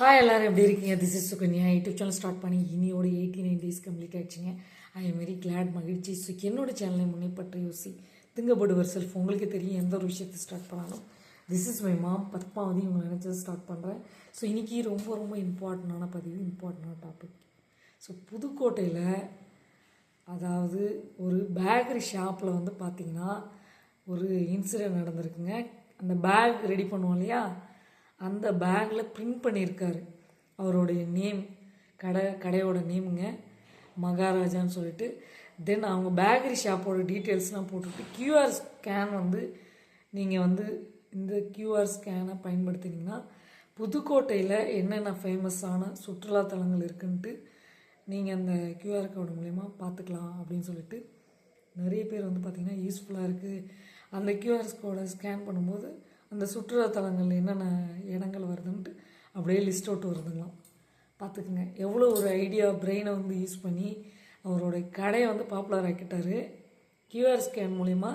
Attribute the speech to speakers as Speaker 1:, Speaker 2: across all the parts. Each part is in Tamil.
Speaker 1: ஹாய் எல்லோரும் எப்படி இருக்கீங்க? This is Sukanya YouTube channel start பண்ணி இனியோட எயிட்டி நைன் டேஸ் கம்ப்ளீட் ஆயிடுச்சுங்க. ஐ எம் வெரி கிளாட் மகிழ்ச்சி. ஸோ என்னோட சேனலை முன்னேற்பட்ட யோசி. திங்கப்படுவர் செல்ஃப் உங்களுக்கு தெரியும் எந்த ஒரு விஷயத்தை ஸ்டார்ட் பண்ணாலும். This is my mom Padmavathi உங்களை நினச்சது ஸ்டார்ட் பண்ணுறேன் ஸோ இன்றைக்கி ரொம்ப ரொம்ப இம்பார்ட்டண்டான பதிவு இம்பார்ட்டண்டான டாபிக் ஸோ புதுக்கோட்டையில் அதாவது ஒரு பேக்கரி ஷாப்பில் வந்து பார்த்திங்கன்னா ஒரு இன்சிடென்ட் நடந்திருக்குங்க. அந்த பேக் ரெடி பண்ணுவோம் இல்லையா? அந்த பேக்கில் பிரிண்ட் பண்ணியிருக்காரு அவருடைய நேம் கடை கடையோட நேமுங்க மகாராஜான்னு சொல்லிட்டு. தென் அவங்க பேக்கரி ஷாப்போட டீட்டெயில்ஸ்லாம் போட்டுட்டு கியூஆர் ஸ்கேன் வந்து நீங்கள் வந்து இந்த கியூஆர் ஸ்கேனை பயன்படுத்தினீங்கன்னா புதுக்கோட்டையில் என்னென்ன ஃபேமஸான சுற்றுலாத்தலங்கள் இருக்குன்ட்டு நீங்கள் அந்த கியூஆர் கோடு மூலயமா பார்த்துக்கலாம் அப்படின்னு சொல்லிட்டு நிறைய பேர் வந்து பார்த்திங்கன்னா யூஸ்ஃபுல்லாக இருக்குது அந்த கியூஆர் கோடை ஸ்கேன் பண்ணும்போது அந்த சுற்றுலாத்தலங்கள் என்னென்ன இடங்கள் வருதுன்ட்டு அப்படியே லிஸ்ட் அவுட் வருதுங்களாம். பார்த்துக்குங்க. எவ்வளோ ஒரு ஐடியா பிரெயினை வந்து யூஸ் பண்ணி அவருடைய கடையை வந்து பாப்புலர் ஆக்கிட்டார். கியூஆர் ஸ்கேன் மூலிமா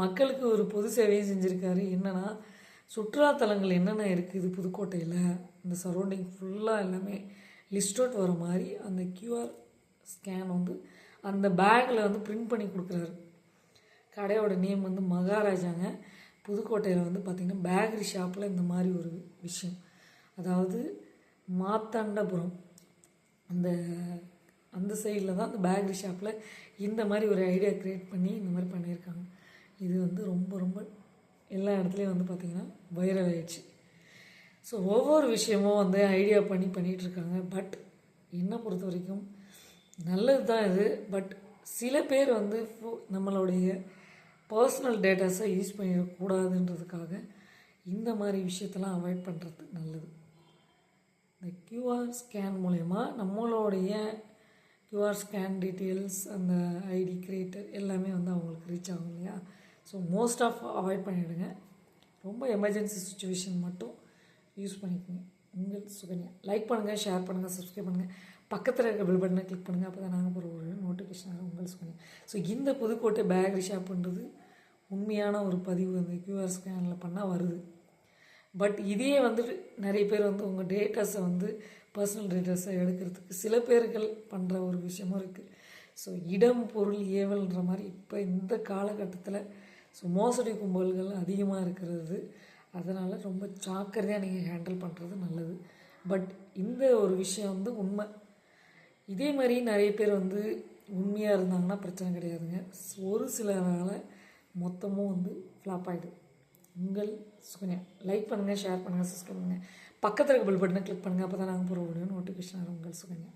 Speaker 1: மக்களுக்கு ஒரு பொது சேவையும் செஞ்சுருக்காரு. என்னென்னா சுற்றுலாத்தலங்கள் என்னென்ன இருக்குது புதுக்கோட்டையில்? இந்த சரௌண்டிங் ஃபுல்லாக எல்லாமே லிஸ்ட் அவுட் வர மாதிரி அந்த கியூஆர் ஸ்கேன் வந்து அந்த பேக்கில் வந்து பிரிண்ட் பண்ணி கொடுக்குறாரு. கடையோட நேம் வந்து மகாராஜாங்க. புதுக்கோட்டையில் வந்து பார்த்திங்கன்னா பேக்கரி ஷாப்பில் இந்த மாதிரி ஒரு விஷயம். அதாவது மாத்தாண்டபுரம். அந்த அந்த சைடில் தான் அந்த பேக்கரி ஷாப்பில் இந்த மாதிரி ஒரு ஐடியா க்ரியேட் பண்ணி இந்த மாதிரி பண்ணியிருக்காங்க. இது வந்து ரொம்ப ரொம்ப எல்லா இடத்துலையும் வந்து பார்த்திங்கன்னா வைரல் ஆயிடுச்சு. ஸோ ஒவ்வொரு விஷயமும் வந்து ஐடியா பண்ணி பண்ணிகிட்ருக்காங்க பட் என்னை பொறுத்த வரைக்கும் நல்லது தான் இது. பட் சில பேர் வந்து ஃபோ- நம்மளுடைய பர்சனல் டேட்டாஸை யூஸ் பண்ணிடக்கூடாதுன்றதுக்காக இந்த மாதிரி விஷயத்தெல்லாம் அவாய்ட் பண்ணுறது நல்லது. இந்த கியூஆர் ஸ்கேன் மூலயமா நம்மளுடைய கியூஆர் ஸ்கேன் டீட்டெயில்ஸ் அந்த ஐடி கிரியேட்டர் எல்லாமே வந்து அவங்களுக்கு ரீச் ஆகும் இல்லையா? ஸோ மோஸ்ட் ஆஃப் அவாய்ட் பண்ணிவிடுங்க ரொம்ப எமர்ஜென்சி சுச்சுவேஷன் மட்டும் யூஸ் பண்ணிக்கோங்க. உங்கள் சுகன்யா. லைக் பண்ணுங்கள் ஷேர் பண்ணுங்கள் சப்ஸ்கிரைப் பண்ணுங்கள் பக்கத்தில் இருக்க பில் பட்டனை கிளிக் பண்ணுங்கள் அப்போ தான் நாங்கள் போகிற ஒரு நோட்டிஃபிகேஷன் ஆகும். உங்கள் ஸோ இந்த புதுக்கோட்டை பேக்கரி ஷாப்புன்றது உண்மையான ஒரு பதிவு. அந்த கியூஆர் ஸ்கேனில் பண்ணால் வருது. பட் இதே வந்துட்டு நிறைய பேர் வந்து உங்கள் டேட்டாஸை வந்து பர்சனல் டேட்டாஸை எடுக்கிறதுக்கு சில பேர்கள் பண்ணுற ஒரு விஷயமும் இருக்குது ஸோ இடம் பொருள் ஏவல்ன்ற மாதிரி இப்போ இந்த காலகட்டத்தில் ஸோ மோசடி கும்பல்கள் அதிகமாக இருக்கிறது. அதனால் ரொம்ப ஜாக்கிரதையாக நீங்கள் ஹேண்டில் பண்ணுறது நல்லது. பட் இந்த ஒரு விஷயம் வந்து உண்மை. இதே மாதிரி நிறைய பேர் வந்து உண்மையாக இருந்தாங்கன்னா பிரச்சனை கிடையாதுங்க. ஒரு சிலரால் மொத்தமும் வந்து ஃப்ளாப் ஆகிடுது உங்கள் சுகன்யா. லைக் பண்ணுங்கள் ஷேர் பண்ணுங்கள் சப்ஸ்கிரைப் பண்ணுங்கள் பக்கத்தில் இருக்க பில் பட்டனை கிளிக் பண்ணுங்கள் அப்போ தான் நாங்கள் போகிற வீடியோ நோட்டிஃபிகேஷன் உங்கள் சுகன்யா.